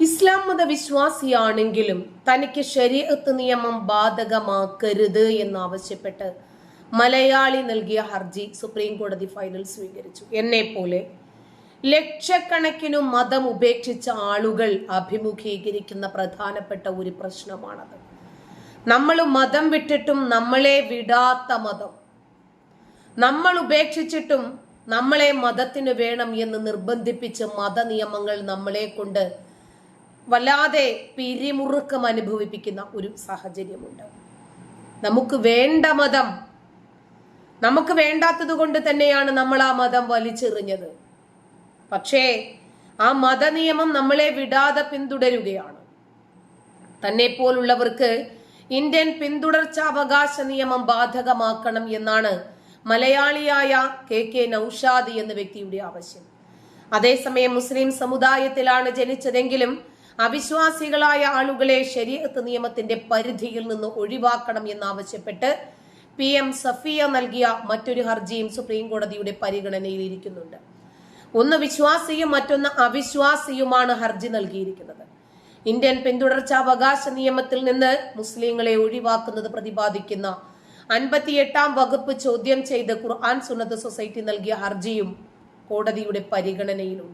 ഇസ്ലാം മത വിശ്വാസിയാണെങ്കിലും തനിക്ക് ശരീരത്ത് നിയമം ബാധകമാക്കരുത് എന്നാവശ്യപ്പെട്ട് മലയാളി നൽകിയ ഹർജി സുപ്രീം കോടതി ഫൈനൽ സ്വീകരിച്ചു. എന്നെ പോലെ ലക്ഷക്കണക്കിനു മതം ഉപേക്ഷിച്ച ആളുകൾ അഭിമുഖീകരിക്കുന്ന പ്രധാനപ്പെട്ട ഒരു പ്രശ്നമാണത്. നമ്മൾ മതം വിട്ടിട്ടും നമ്മളെ വിടാത്ത മതം. നമ്മൾ ഉപേക്ഷിച്ചിട്ടും നമ്മളെ മതത്തിന് വേണം എന്ന് നിർബന്ധിപ്പിച്ച് മത നിയമങ്ങൾ നമ്മളെ കൊണ്ട് വല്ലാതെ പിരിമുറുക്കം അനുഭവിപ്പിക്കുന്ന ഒരു സാഹചര്യമുണ്ട്. നമുക്ക് വേണ്ട മതം നമുക്ക് വേണ്ടാത്തത് കൊണ്ട് തന്നെയാണ് നമ്മൾ ആ മതം വലിച്ചെറിഞ്ഞത്. പക്ഷേ ആ മതനിയമം നമ്മളെ വിടാതെ പിന്തുടരുകയാണ്. തന്നെ പോലുള്ളവർക്ക് ഇന്ത്യൻ പിന്തുടർച്ചാവകാശ നിയമം ബാധകമാക്കണം എന്നാണ് മലയാളിയായ കെ കെ നൌഷാദ് എന്ന വ്യക്തിയുടെ ആവശ്യം. അതേസമയം മുസ്ലിം സമുദായത്തിലാണ് ജനിച്ചതെങ്കിലും അവിശ്വാസികളായ ആളുകളെ ശരീരത്ത് നിയമത്തിന്റെ പരിധിയിൽ നിന്ന് ഒഴിവാക്കണം എന്നാവശ്യപ്പെട്ട് പി എം സഫിയ നൽകിയ മറ്റൊരു ഹർജിയും സുപ്രീം കോടതിയുടെ പരിഗണനയിൽ ഒന്ന് വിശ്വാസിയും മറ്റൊന്ന് അവിശ്വാസിയുമാണ് ഹർജി നൽകിയിരിക്കുന്നത്. ഇന്ത്യൻ പിന്തുടർച്ചാവകാശ നിയമത്തിൽ നിന്ന് മുസ്ലിങ്ങളെ ഒഴിവാക്കുന്നത് പ്രതിപാദിക്കുന്ന അൻപത്തിയെട്ടാം വകുപ്പ് ചോദ്യം ചെയ്ത് ഖുർആൻ സുന്നത്ത് സൊസൈറ്റി നൽകിയ ഹർജിയും കോടതിയുടെ പരിഗണനയിലുണ്ട്.